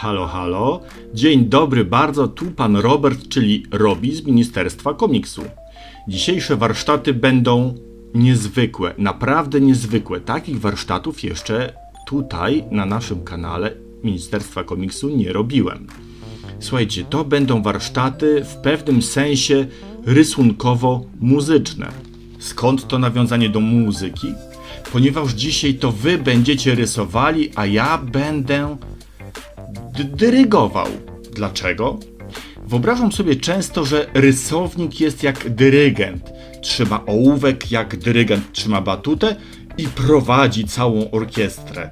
Halo, halo. Dzień dobry bardzo, tu pan Robert, czyli Robi z Ministerstwa Komiksu. Dzisiejsze warsztaty będą niezwykłe, naprawdę niezwykłe. Takich warsztatów jeszcze tutaj na naszym kanale Ministerstwa Komiksu nie robiłem. Słuchajcie, to będą warsztaty w pewnym sensie rysunkowo-muzyczne. Skąd to nawiązanie do muzyki? Ponieważ dzisiaj to wy będziecie rysowali, a ja będę dyrygował. Dlaczego? Wyobrażam sobie często, że rysownik jest jak dyrygent. Trzyma ołówek, jak dyrygent trzyma batutę i prowadzi całą orkiestrę.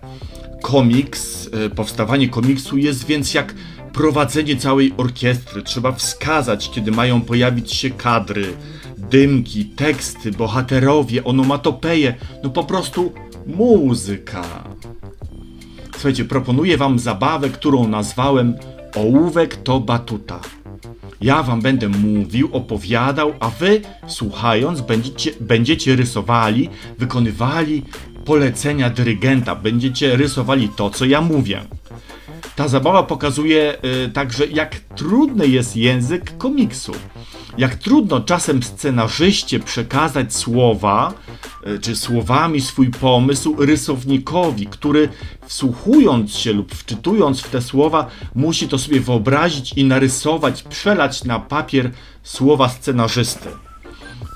Komiks, e, powstawanie komiksu jest więc jak prowadzenie całej orkiestry. Trzeba wskazać, kiedy mają pojawić się kadry, dymki, teksty, bohaterowie, onomatopeje, no po prostu muzyka. Słuchajcie, proponuję wam zabawę, którą nazwałem Ołówek to batuta. Ja wam będę mówił, opowiadał, a wy słuchając będziecie, będziecie rysowali, wykonywali polecenia dyrygenta, będziecie rysowali to, co ja mówię. Ta zabawa pokazuje y, także, jak trudny jest język komiksu. Jak trudno czasem scenarzyście przekazać słowa, y, czy słowami swój pomysł rysownikowi, który wsłuchując się lub wczytując w te słowa, musi to sobie wyobrazić i narysować, przelać na papier słowa scenarzysty.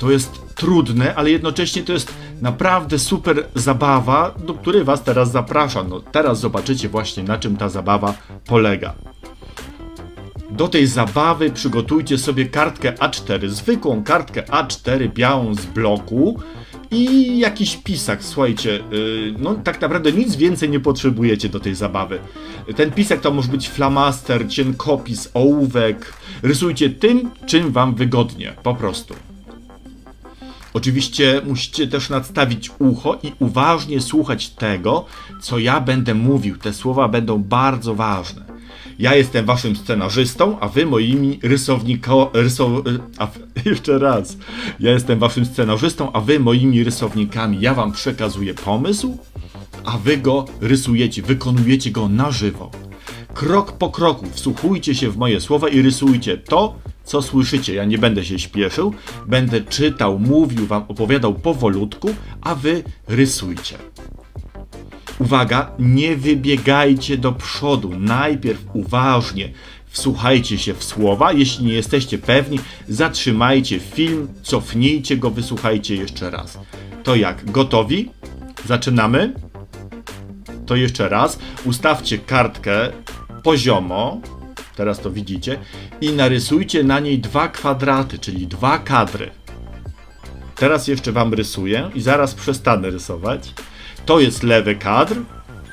To jest trudne, ale jednocześnie to jest naprawdę super zabawa, do której Was teraz zapraszam. No, teraz zobaczycie właśnie na czym ta zabawa polega. Do tej zabawy przygotujcie sobie kartkę A4, zwykłą kartkę A4 białą z bloku i jakiś pisak, słuchajcie, yy, no tak naprawdę nic więcej nie potrzebujecie do tej zabawy. Ten pisak to może być flamaster, cienkopis, ołówek. Rysujcie tym, czym wam wygodnie, po prostu. Oczywiście musicie też nadstawić ucho i uważnie słuchać tego, co ja będę mówił. Te słowa będą bardzo ważne. Ja jestem waszym scenarzystą, a wy moimi rysowniko... Rysow... A, jeszcze raz. Ja jestem waszym scenarzystą, a wy moimi rysownikami. Ja wam przekazuję pomysł, a wy go rysujecie, wykonujecie go na żywo. Krok po kroku wsłuchujcie się w moje słowa i rysujcie to, co słyszycie. Ja nie będę się śpieszył, będę czytał, mówił wam, opowiadał powolutku, a wy rysujcie. Uwaga, nie wybiegajcie do przodu. Najpierw uważnie wsłuchajcie się w słowa. Jeśli nie jesteście pewni, zatrzymajcie film, cofnijcie go, wysłuchajcie jeszcze raz. To jak? Gotowi? Zaczynamy? To jeszcze raz. Ustawcie kartkę poziomo. Teraz to widzicie. I narysujcie na niej dwa kwadraty, czyli dwa kadry. Teraz jeszcze wam rysuję i zaraz przestanę rysować. To jest lewy kadr,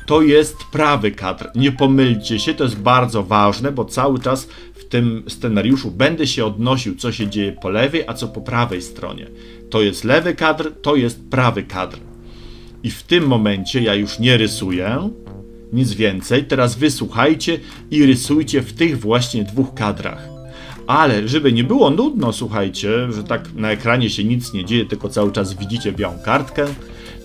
to jest prawy kadr. Nie pomylcie się, to jest bardzo ważne, bo cały czas w tym scenariuszu będę się odnosił, co się dzieje po lewej, a co po prawej stronie. To jest lewy kadr, to jest prawy kadr. I w tym momencie ja już nie rysuję, nic więcej. Teraz wysłuchajcie i rysujcie w tych właśnie dwóch kadrach. Ale żeby nie było nudno, słuchajcie, że tak na ekranie się nic nie dzieje, tylko cały czas widzicie białą kartkę,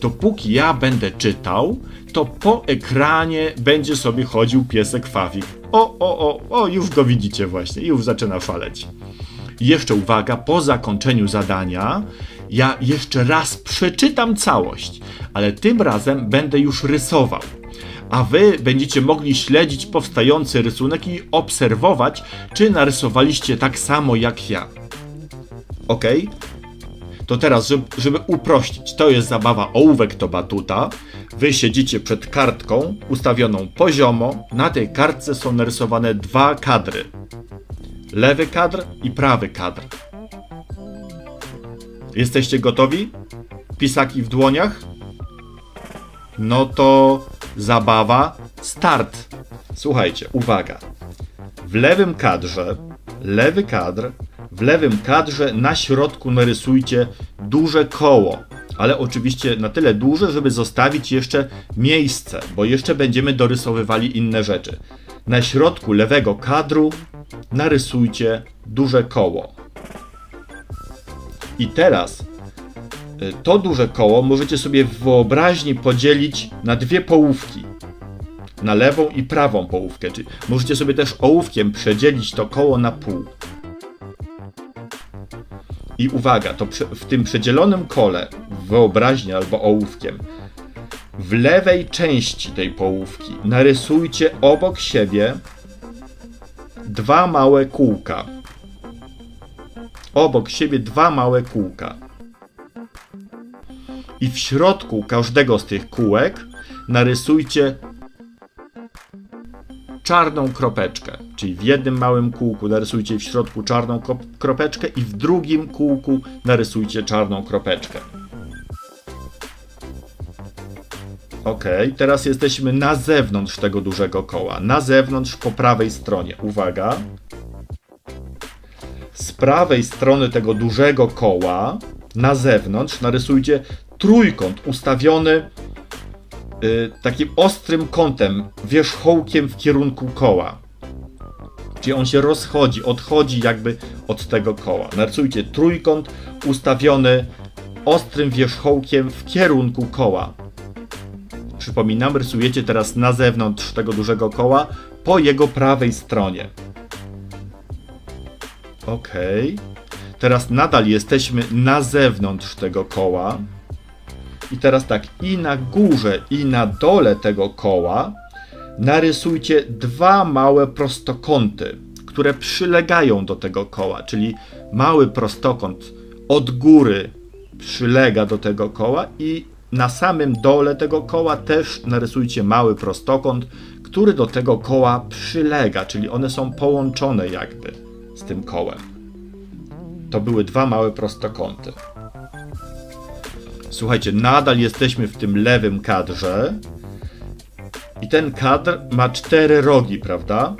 to póki ja będę czytał, to po ekranie będzie sobie chodził piesek Fawik. O, o, o, o, już go widzicie właśnie, już zaczyna szaleć. I jeszcze uwaga, po zakończeniu zadania ja jeszcze raz przeczytam całość, ale tym razem będę już rysował. A wy będziecie mogli śledzić powstający rysunek i obserwować, czy narysowaliście tak samo jak ja. Ok? To teraz, żeby, żeby uprościć, to jest zabawa ołówek to batuta. Wy siedzicie przed kartką ustawioną poziomo. Na tej kartce są narysowane dwa kadry. Lewy kadr i prawy kadr. Jesteście gotowi? Pisaki w dłoniach? No to zabawa start. Słuchajcie, uwaga. W lewym kadrze, lewy kadr, w lewym kadrze na środku narysujcie duże koło, ale oczywiście na tyle duże, żeby zostawić jeszcze miejsce, bo jeszcze będziemy dorysowywali inne rzeczy. Na środku lewego kadru narysujcie duże koło. I teraz y, to duże koło możecie sobie w wyobraźni podzielić na dwie połówki. na lewą i prawą połówkę. Czyli możecie sobie też ołówkiem przedzielić to koło na pół. I uwaga, to w tym przedzielonym kole, wyobraźnię albo ołówkiem, w lewej części tej połówki narysujcie obok siebie dwa małe kółka. Obok siebie dwa małe kółka. I w środku każdego z tych kółek narysujcie czarną kropeczkę. Czyli w jednym małym kółku narysujcie w środku czarną kropeczkę i w drugim kółku narysujcie czarną kropeczkę. Ok, teraz jesteśmy na zewnątrz tego dużego koła. Na zewnątrz po prawej stronie. Uwaga. Z prawej strony tego dużego koła na zewnątrz narysujcie trójkąt ustawiony y, takim ostrym kątem, wierzchołkiem w kierunku koła. Czyli on się rozchodzi, odchodzi jakby od tego koła. Narysujcie trójkąt ustawiony ostrym wierzchołkiem w kierunku koła. Przypominam, rysujecie teraz na zewnątrz tego dużego koła po jego prawej stronie. Ok. Teraz nadal jesteśmy na zewnątrz tego koła. I teraz tak, i na górze, i na dole tego koła narysujcie dwa małe prostokąty, które przylegają do tego koła, czyli mały prostokąt od góry przylega do tego koła i na samym dole tego koła też narysujcie mały prostokąt, który do tego koła przylega, czyli one są połączone jakby z tym kołem. To były dwa małe prostokąty. Słuchajcie, nadal jesteśmy w tym lewym kadrze. I ten kadr ma cztery rogi, prawda?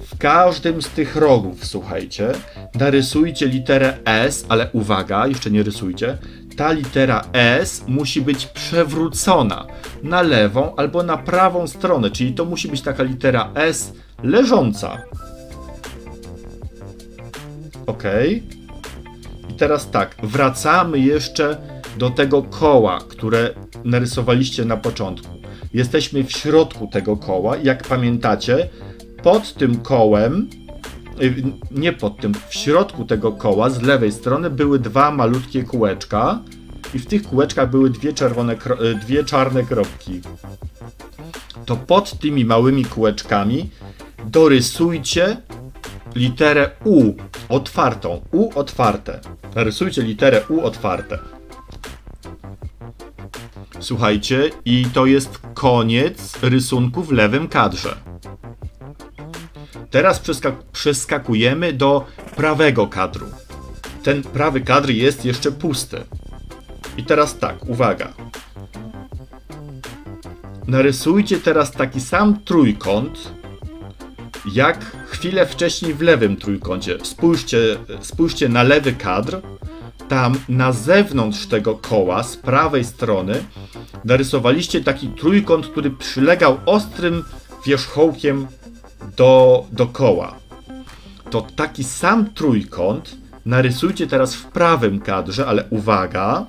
W każdym z tych rogów, słuchajcie, narysujcie literę S, ale uwaga, jeszcze nie rysujcie. Ta litera S musi być przewrócona na lewą albo na prawą stronę, czyli to musi być taka litera S leżąca. Ok. I teraz tak, wracamy jeszcze do tego koła, które narysowaliście na początku. Jesteśmy w środku tego koła. Jak pamiętacie, pod tym kołem, y, nie pod tym, w środku tego koła z lewej strony były dwa malutkie kółeczka i w tych kółeczkach były dwie, czerwone, y, dwie czarne kropki. To pod tymi małymi kółeczkami dorysujcie literę U otwartą. U otwarte. Narysujcie literę U otwarte. Słuchajcie, i to jest koniec rysunku w lewym kadrze. Teraz przeskakujemy do prawego kadru. Ten prawy kadr jest jeszcze pusty. I teraz tak, uwaga. Narysujcie teraz taki sam trójkąt, jak chwilę wcześniej w lewym trójkącie. Spójrzcie, spójrzcie na lewy kadr tam na zewnątrz tego koła z prawej strony narysowaliście taki trójkąt, który przylegał ostrym wierzchołkiem do, do koła. To taki sam trójkąt narysujcie teraz w prawym kadrze, ale uwaga,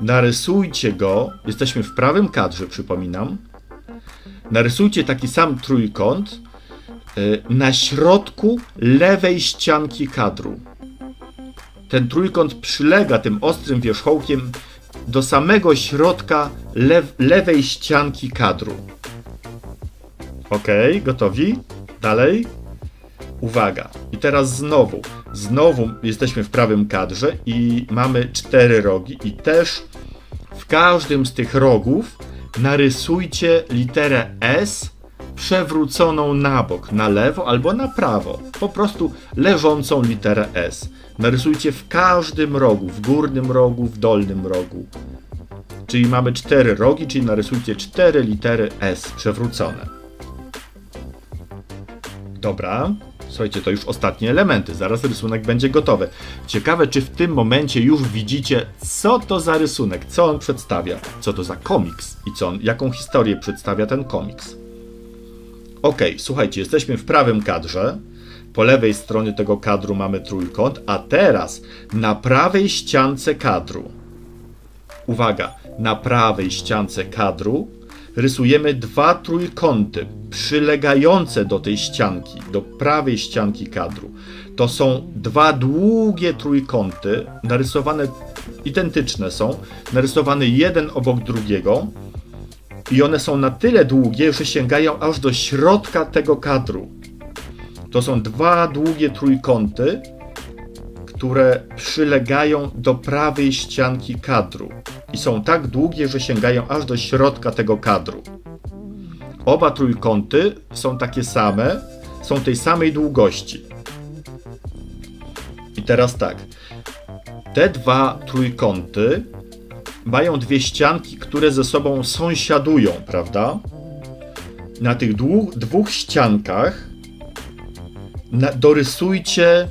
narysujcie go, jesteśmy w prawym kadrze, przypominam, narysujcie taki sam trójkąt y, na środku lewej ścianki kadru ten trójkąt przylega tym ostrym wierzchołkiem do samego środka lew lewej ścianki kadru. Ok, gotowi? Dalej? Uwaga. I teraz znowu, znowu jesteśmy w prawym kadrze i mamy cztery rogi i też w każdym z tych rogów narysujcie literę S przewróconą na bok, na lewo albo na prawo. Po prostu leżącą literę S. Narysujcie w każdym rogu, w górnym rogu, w dolnym rogu. Czyli mamy cztery rogi, czyli narysujcie cztery litery S przewrócone. Dobra, słuchajcie, to już ostatnie elementy, zaraz rysunek będzie gotowy. Ciekawe, czy w tym momencie już widzicie, co to za rysunek, co on przedstawia, co to za komiks i co on, jaką historię przedstawia ten komiks. Ok, słuchajcie, jesteśmy w prawym kadrze. Po lewej stronie tego kadru mamy trójkąt, a teraz na prawej ściance kadru. Uwaga, na prawej ściance kadru rysujemy dwa trójkąty przylegające do tej ścianki, do prawej ścianki kadru. To są dwa długie trójkąty, narysowane, identyczne są, narysowane jeden obok drugiego i one są na tyle długie, że sięgają aż do środka tego kadru. To są dwa długie trójkąty, które przylegają do prawej ścianki kadru i są tak długie, że sięgają aż do środka tego kadru. Oba trójkąty są takie same, są tej samej długości. I teraz tak. Te dwa trójkąty mają dwie ścianki, które ze sobą sąsiadują, prawda? Na tych dwóch, ściankach na, dorysujcie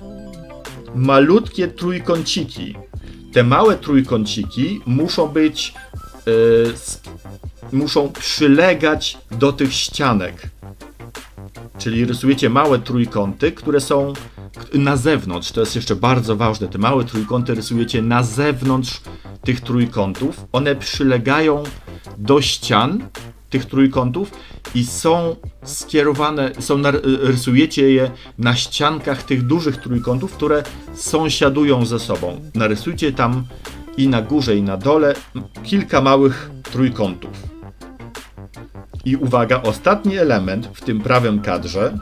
malutkie trójkąciki. Te małe trójkąciki muszą być, yy, muszą przylegać do tych ścianek. Czyli rysujecie małe trójkąty, które są na zewnątrz. To jest jeszcze bardzo ważne. Te małe trójkąty rysujecie na zewnątrz tych trójkątów. One przylegają do ścian tych trójkątów i są skierowane, są rysujecie je na ściankach tych dużych trójkątów, które sąsiadują ze sobą. Narysujcie tam i na górze i na dole kilka małych trójkątów. I uwaga, ostatni element w tym prawym kadrze,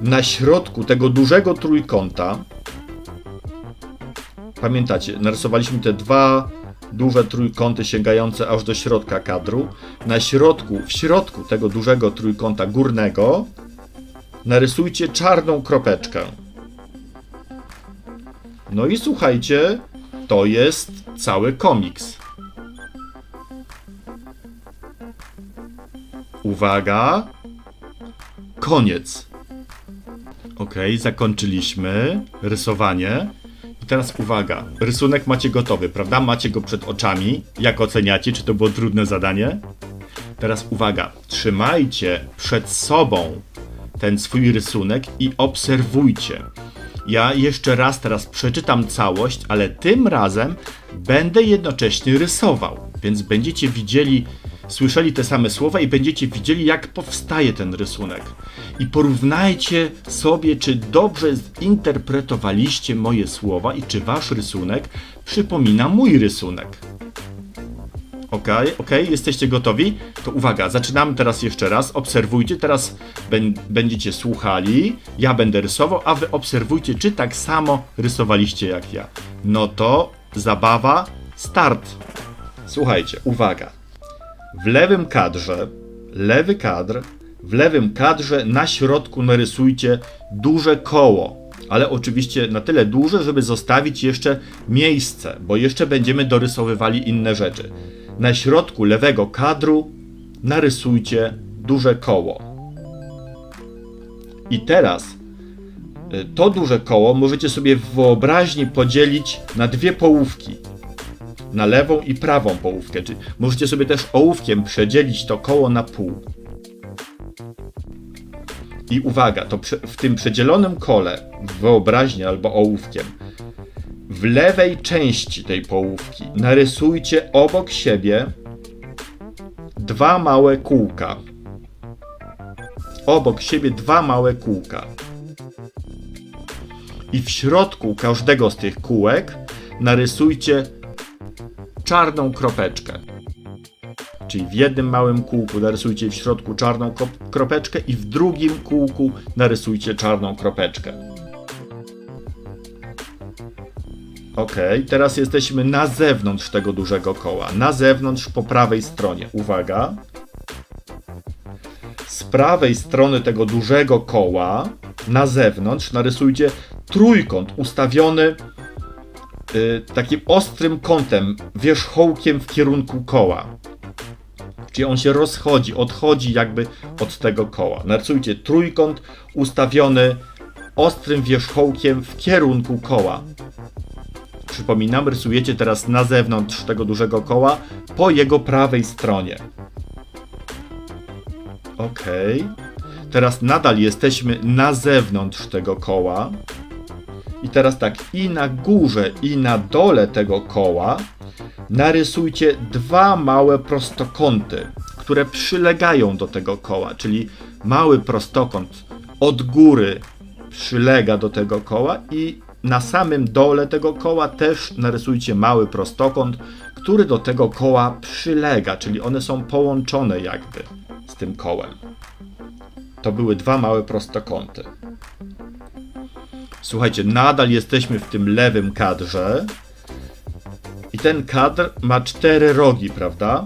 na środku tego dużego trójkąta, pamiętacie, narysowaliśmy te dwa duże trójkąty sięgające aż do środka kadru. Na środku, w środku tego dużego trójkąta górnego narysujcie czarną kropeczkę. No i słuchajcie, to jest cały komiks. Uwaga! Koniec. Ok, zakończyliśmy rysowanie. Teraz uwaga, rysunek macie gotowy, prawda? Macie go przed oczami. Jak oceniacie, czy to było trudne zadanie? Teraz uwaga, trzymajcie przed sobą ten swój rysunek i obserwujcie. Ja jeszcze raz teraz przeczytam całość, ale tym razem będę jednocześnie rysował, więc będziecie widzieli słyszeli te same słowa i będziecie widzieli, jak powstaje ten rysunek. I porównajcie sobie, czy dobrze zinterpretowaliście moje słowa i czy wasz rysunek przypomina mój rysunek. Ok, ok, jesteście gotowi? To uwaga, zaczynamy teraz jeszcze raz. Obserwujcie, teraz będziecie słuchali, ja będę rysował, a wy obserwujcie, czy tak samo rysowaliście jak ja. No to zabawa, start. Słuchajcie, uwaga. W lewym kadrze, lewy kadr, w lewym kadrze na środku narysujcie duże koło, ale oczywiście na tyle duże, żeby zostawić jeszcze miejsce, bo jeszcze będziemy dorysowywali inne rzeczy. Na środku lewego kadru narysujcie duże koło. I teraz y, to duże koło możecie sobie w wyobraźni podzielić na dwie połówki na lewą i prawą połówkę. Czyli możecie sobie też ołówkiem przedzielić to koło na pół. I uwaga, to w tym przedzielonym kole, w wyobraźni albo ołówkiem, w lewej części tej połówki narysujcie obok siebie dwa małe kółka. Obok siebie dwa małe kółka. I w środku każdego z tych kółek narysujcie czarną kropeczkę. Czyli w jednym małym kółku narysujcie w środku czarną kropeczkę i w drugim kółku narysujcie czarną kropeczkę. Ok, teraz jesteśmy na zewnątrz tego dużego koła. Na zewnątrz po prawej stronie. Uwaga. Z prawej strony tego dużego koła na zewnątrz narysujcie trójkąt ustawiony Y, takim ostrym kątem, wierzchołkiem w kierunku koła. Czyli on się rozchodzi, odchodzi jakby od tego koła. Narysujcie trójkąt ustawiony ostrym wierzchołkiem w kierunku koła. Przypominam, rysujecie teraz na zewnątrz tego dużego koła po jego prawej stronie. Ok. Teraz nadal jesteśmy na zewnątrz tego koła. I teraz tak, i na górze, i na dole tego koła narysujcie dwa małe prostokąty, które przylegają do tego koła, czyli mały prostokąt od góry przylega do tego koła i na samym dole tego koła też narysujcie mały prostokąt, który do tego koła przylega, czyli one są połączone jakby z tym kołem. To były dwa małe prostokąty. Słuchajcie, nadal jesteśmy w tym lewym kadrze. I ten kadr ma cztery rogi, prawda?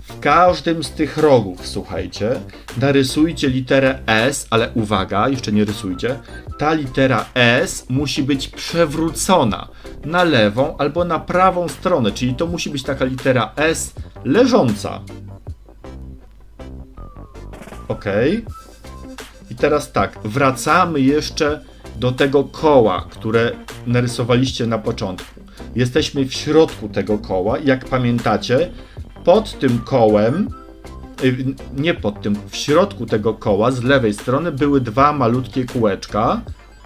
W każdym z tych rogów, słuchajcie, narysujcie literę S, ale uwaga, jeszcze nie rysujcie. Ta litera S musi być przewrócona na lewą albo na prawą stronę, czyli to musi być taka litera S leżąca. Ok. I teraz tak, wracamy jeszcze do tego koła, które narysowaliście na początku. Jesteśmy w środku tego koła. Jak pamiętacie, pod tym kołem, y, nie pod tym, w środku tego koła z lewej strony były dwa malutkie kółeczka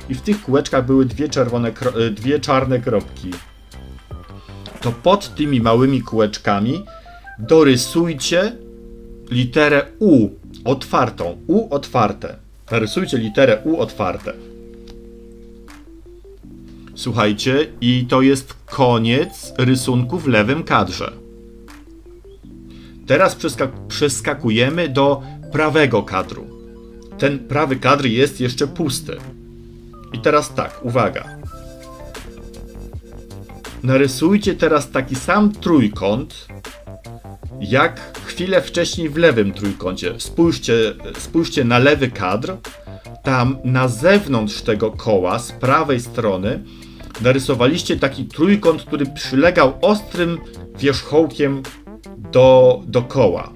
i w tych kółeczkach były dwie, czerwone, y, dwie czarne kropki. To pod tymi małymi kółeczkami dorysujcie literę U otwartą. U otwarte. Narysujcie literę U otwarte. Słuchajcie, i to jest koniec rysunku w lewym kadrze. Teraz przeskakujemy do prawego kadru. Ten prawy kadr jest jeszcze pusty. I teraz tak, uwaga. Narysujcie teraz taki sam trójkąt, jak chwilę wcześniej w lewym trójkącie. Spójrzcie, spójrzcie na lewy kadr. Tam na zewnątrz tego koła z prawej strony narysowaliście taki trójkąt, który przylegał ostrym wierzchołkiem do, do koła.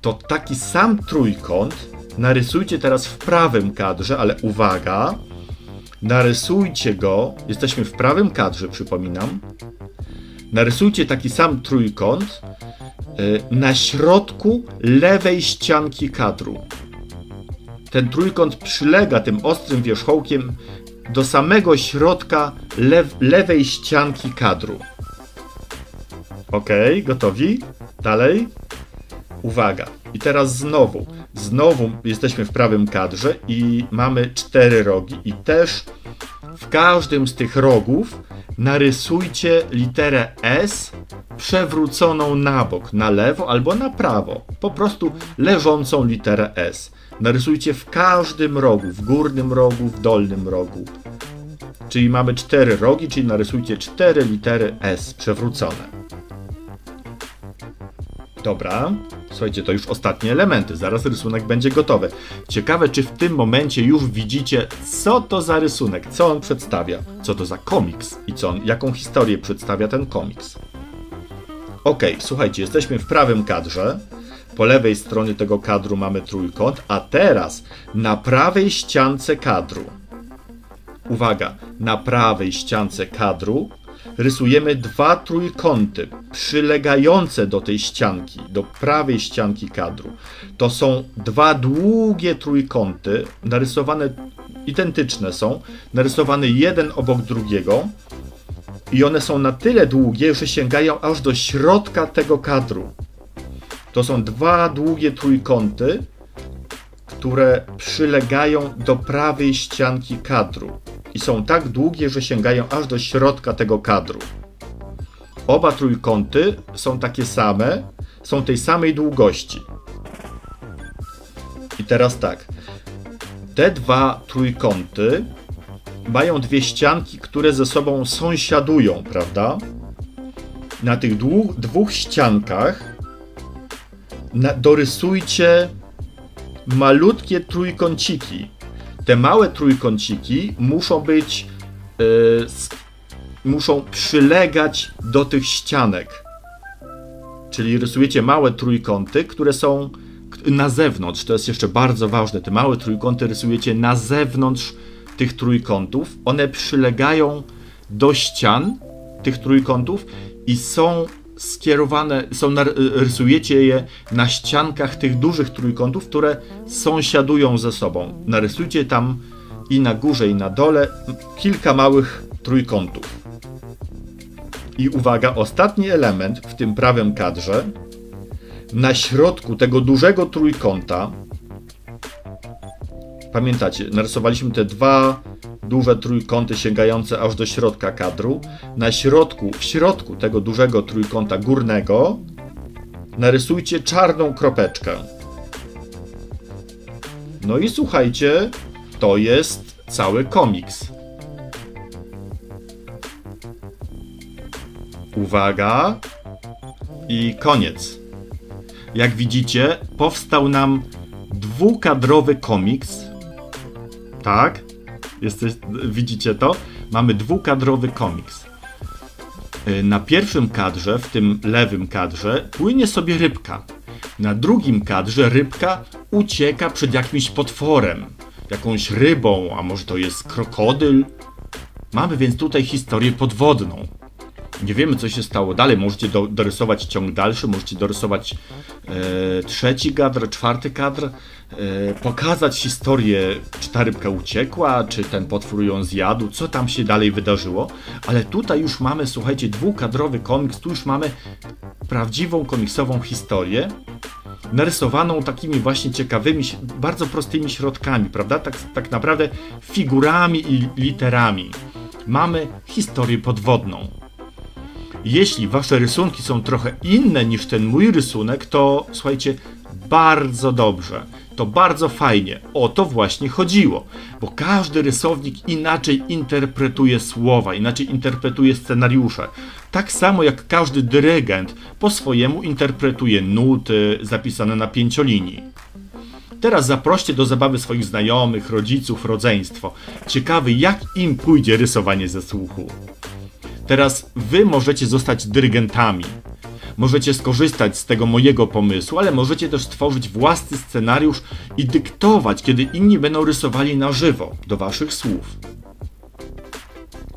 To taki sam trójkąt narysujcie teraz w prawym kadrze, ale uwaga, narysujcie go, jesteśmy w prawym kadrze, przypominam, narysujcie taki sam trójkąt y, na środku lewej ścianki kadru. Ten trójkąt przylega tym ostrym wierzchołkiem do samego środka lew, lewej ścianki kadru. Ok, gotowi? Dalej. Uwaga. I teraz znowu, znowu jesteśmy w prawym kadrze i mamy cztery rogi i też w każdym z tych rogów narysujcie literę S przewróconą na bok, na lewo albo na prawo. Po prostu leżącą literę S. Narysujcie w każdym rogu, w górnym rogu, w dolnym rogu. Czyli mamy cztery rogi, czyli narysujcie cztery litery S przewrócone. Dobra, słuchajcie, to już ostatnie elementy, zaraz rysunek będzie gotowy. Ciekawe, czy w tym momencie już widzicie, co to za rysunek, co on przedstawia, co to za komiks i co on, jaką historię przedstawia ten komiks. Ok, słuchajcie, jesteśmy w prawym kadrze. Po lewej stronie tego kadru mamy trójkąt, a teraz na prawej ściance kadru. Uwaga, na prawej ściance kadru rysujemy dwa trójkąty przylegające do tej ścianki, do prawej ścianki kadru. To są dwa długie trójkąty, narysowane, identyczne są, narysowane jeden obok drugiego i one są na tyle długie, że sięgają aż do środka tego kadru. To są dwa długie trójkąty, które przylegają do prawej ścianki kadru i są tak długie, że sięgają aż do środka tego kadru. Oba trójkąty są takie same, są tej samej długości. I teraz tak. Te dwa trójkąty mają dwie ścianki, które ze sobą sąsiadują, prawda? Na tych dwóch, ściankach na, dorysujcie malutkie trójkąciki. Te małe trójkąciki muszą być, yy, muszą przylegać do tych ścianek. Czyli rysujecie małe trójkąty, które są na zewnątrz. To jest jeszcze bardzo ważne. Te małe trójkąty rysujecie na zewnątrz tych trójkątów. One przylegają do ścian tych trójkątów i są skierowane, są, rysujecie je na ściankach tych dużych trójkątów, które sąsiadują ze sobą. Narysujcie tam i na górze, i na dole kilka małych trójkątów. I uwaga, ostatni element w tym prawym kadrze. na środku tego dużego trójkąta, pamiętacie, narysowaliśmy te dwa duże trójkąty sięgające aż do środka kadru. Na środku, w środku tego dużego trójkąta górnego narysujcie czarną kropeczkę. No i słuchajcie, to jest cały komiks. Uwaga i koniec. Jak widzicie, powstał nam dwukadrowy komiks. Tak? Jesteś, widzicie to? Mamy dwukadrowy komiks. Y, Na pierwszym kadrze, w tym lewym kadrze, płynie sobie rybka. Na drugim kadrze rybka ucieka przed jakimś potworem, jakąś rybą, a może to jest krokodyl. Mamy więc tutaj historię podwodną. Nie wiemy, co się stało dalej. Możecie do, dorysować ciąg dalszy, możecie dorysować trzeci kadr, czwarty kadr, e, pokazać historię, czy ta rybka uciekła, czy ten potwór ją zjadł, co tam się dalej wydarzyło. Ale tutaj już mamy, słuchajcie, dwukadrowy komiks, tu już mamy prawdziwą komiksową historię, narysowaną takimi właśnie ciekawymi, bardzo prostymi środkami, prawda? Tak, tak naprawdę figurami i literami. Mamy historię podwodną. Jeśli wasze rysunki są trochę inne niż ten mój rysunek, to słuchajcie, bardzo dobrze. To bardzo fajnie. O to właśnie chodziło. Bo każdy rysownik inaczej interpretuje słowa, inaczej interpretuje scenariusze. Tak samo jak każdy dyrygent po swojemu interpretuje nuty zapisane na pięciolinii. Teraz zaproście do zabawy swoich znajomych, rodziców, rodzeństwo. Ciekawy, jak im pójdzie rysowanie ze słuchu. Teraz wy możecie zostać dyrygentami. Możecie skorzystać z tego mojego pomysłu, ale możecie też stworzyć własny scenariusz i dyktować, kiedy inni będą rysowali na żywo do waszych słów.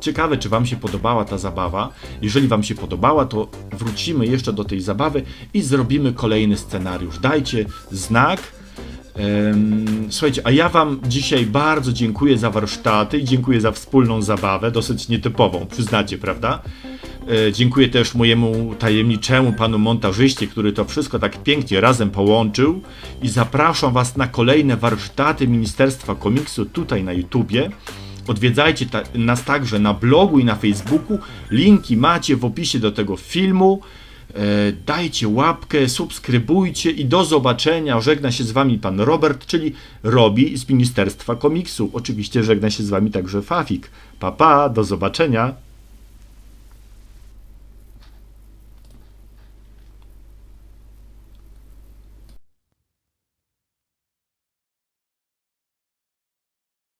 Ciekawe, czy Wam się podobała ta zabawa. Jeżeli Wam się podobała, to wrócimy jeszcze do tej zabawy i zrobimy kolejny scenariusz. Dajcie znak. Słuchajcie, a ja Wam dzisiaj bardzo dziękuję za warsztaty i dziękuję za wspólną zabawę, dosyć nietypową, przyznacie, prawda? E, Dziękuję też mojemu tajemniczemu panu montażyście, który to wszystko tak pięknie razem połączył i zapraszam Was na kolejne warsztaty Ministerstwa Komiksu tutaj na YouTubie. Odwiedzajcie ta, nas także na blogu i na Facebooku. Linki macie w opisie do tego filmu. E, dajcie łapkę, subskrybujcie i do zobaczenia. Żegna się z Wami pan Robert, czyli Robi z Ministerstwa Komiksu. Oczywiście żegna się z Wami także Fafik. Pa, pa, do zobaczenia.